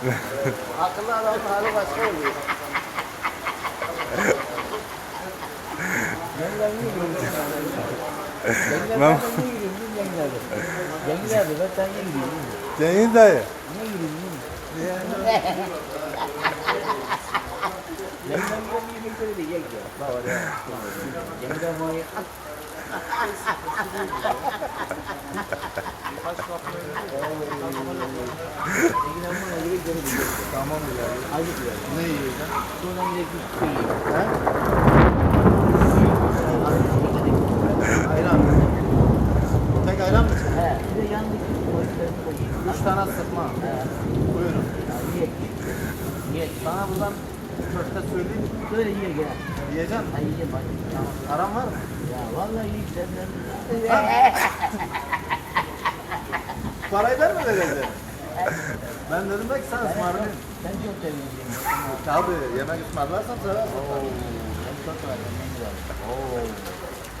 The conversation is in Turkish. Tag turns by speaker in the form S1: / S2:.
S1: Akıllı adamın hali başka oluyor. Yengen niye yürüyorsun? Yengen niye yürüyorsun? Yengen abi. Yengen abi ben sen niye yürüyorsun?
S2: Cengiz dayı.
S1: Niye yürüyorsun? Yengen ben niye yürüyorsun? de gel gel. Bak oraya. Yengen manyak. Yengen geri gidiyor.
S3: Tamam ya.
S1: Acı diyor.
S3: Ne yiyeceksin?
S1: Sonra de bir şey.
S3: He? Ayran. Tek ayran mı?
S1: He, bir de koyuyor.
S3: Üç tane sıkma.
S1: He.
S3: Buyurun.
S1: Ye. Ye.
S3: Sana buradan köfte söyleyeyim.
S1: Böyle ye gel.
S3: Yiyeceksin.
S1: Ha yiyeceğim hadi. Tamam.
S3: Aran var mı?
S1: Ya vallahi iyi senden.
S3: Parayı ben mi vereceğim? Ben dedim ki sen ısmarlayın.
S1: Sen çok sevinirsin.
S3: Tabii yemek ısmarlarsan seversin. Oo, ben çok sevindim. Oo.